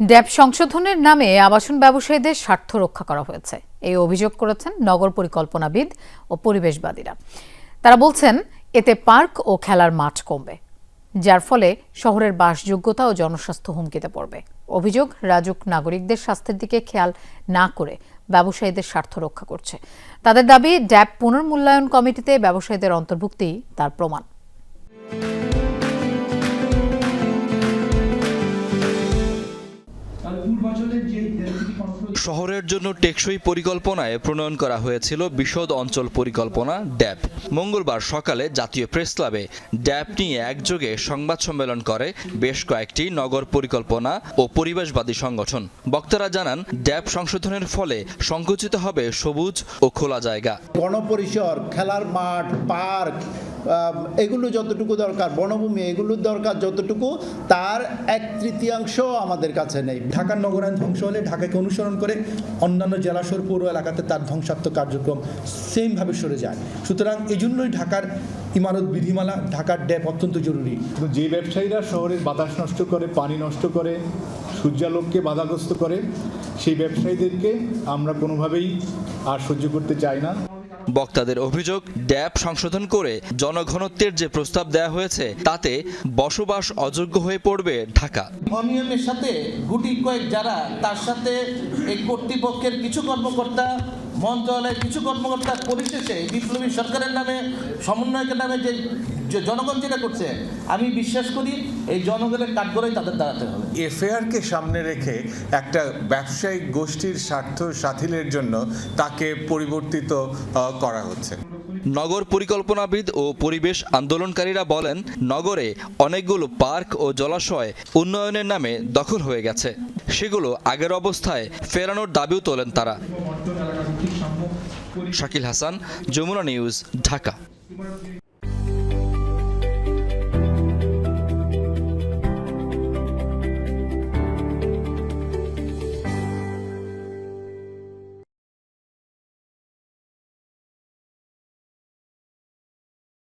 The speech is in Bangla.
ড্যাব সংশোধনের নামে আবাসন ব্যবসায়ীদের স্বার্থ রক্ষা করা হয়েছে। এই অভিযোগ করেছেন নগর পরিকল্পনাবিদ ও পরিবেশবাদীরা। তারা বলছেন, এতে পার্ক ও খেলার মাঠ কমবে, যার ফলে শহরের বাসযোগ্যতা ও জনস্বাস্থ্য হুমকিতে পড়বে। অভিযোগ, রাজুক নাগরিকদের স্বাস্থ্যের দিকে খেয়াল না করে ব্যবসায়ীদের স্বার্থ রক্ষা করছে। তাদের দাবি, ড্যাব পুনর্মূল্যায়ন কমিটিতে ব্যবসায়ীদের অন্তর্ভুক্তি তার প্রমাণ। শহরের জন্য টেকসই পরিকল্পনায় প্রণয়ন করা হয়েছিল বিশদ অঞ্চল পরিকল্পনা ড্যাব। মঙ্গলবার সকালে জাতীয় প্রেস ক্লাবে ড্যাব নিয়ে একযোগে সংবাদ সম্মেলন করে বেশ কয়েকটি নগর পরিকল্পনা ও পরিবেশবাদী সংগঠন। বক্তারা জানান, ড্যাব সংশোধনের ফলে সংকুচিত হবে সবুজ ও খোলা জায়গা। গণপরিসর খেলার মাঠ, পার্ক এগুলো যতটুকু দরকার বনভূমি এগুলোর দরকার যতটুকু তার এক তৃতীয়াংশ আমাদের কাছে নেই। ঢাকার নগরায়ণ ধ্বংস হলে ঢাকাকে অনুসরণ করে অন্যান্য জেলাশহর পৌর এলাকাতে তার ধ্বংসাত্মক কার্যক্রম সেমভাবে সরে যায়। সুতরাং এই জন্যই ঢাকার ইমারত বিধিমালা ঢাকার ড্যাপ অত্যন্ত জরুরি। কিন্তু যে ব্যবসায়ীরা শহরের বাতাস নষ্ট করে পানি নষ্ট করে সূর্যালোককে বাধাগ্রস্ত করে সেই ব্যবসায়ীদেরকে আমরা কোনোভাবেই আর সহ্য করতে চাই না। বক্তাদের অভিযোগ, ড্যাব সংশোধন করে জনঘনত্বের যে প্রস্তাব দেয়া হয়েছে, তাতে বসবাস অযোগ্য হয়ে পড়বে ঢাকা। অনিয়মের সাথে গুটি কয়েক যারা, তার সাথে এই কর্তৃপক্ষের কিছু কর্মকর্তা, মন্ত্রণালয়ের কিছু কর্মকর্তা পরিশেষে বিপ্লবী সরকারের নামে, সমন্বয়কের নামে যে যে জনগণ যেটা করছে আমি বিশ্বাস করি এই জনগণের কাঠগড়াই তাদের দাঁড়াতে হবে। এফআইআরকে সামনে রেখে একটা ব্যবসায়িক গোষ্ঠীর স্বার্থ সাথিলের জন্য তাকে পরিবর্তিত করা হচ্ছে। নগর পরিকল্পনাবিদ ও পরিবেশ আন্দোলনকারীরা বলেন নগরে অনেকগুলো পার্ক ও জলাশয় উন্নয়নের নামে দখল হয়ে গেছে। সেগুলো আগের অবস্থায় ফেরানোর দাবিও তোলেন তারা। শাকিল হাসান যমুনা নিউজ ঢাকা।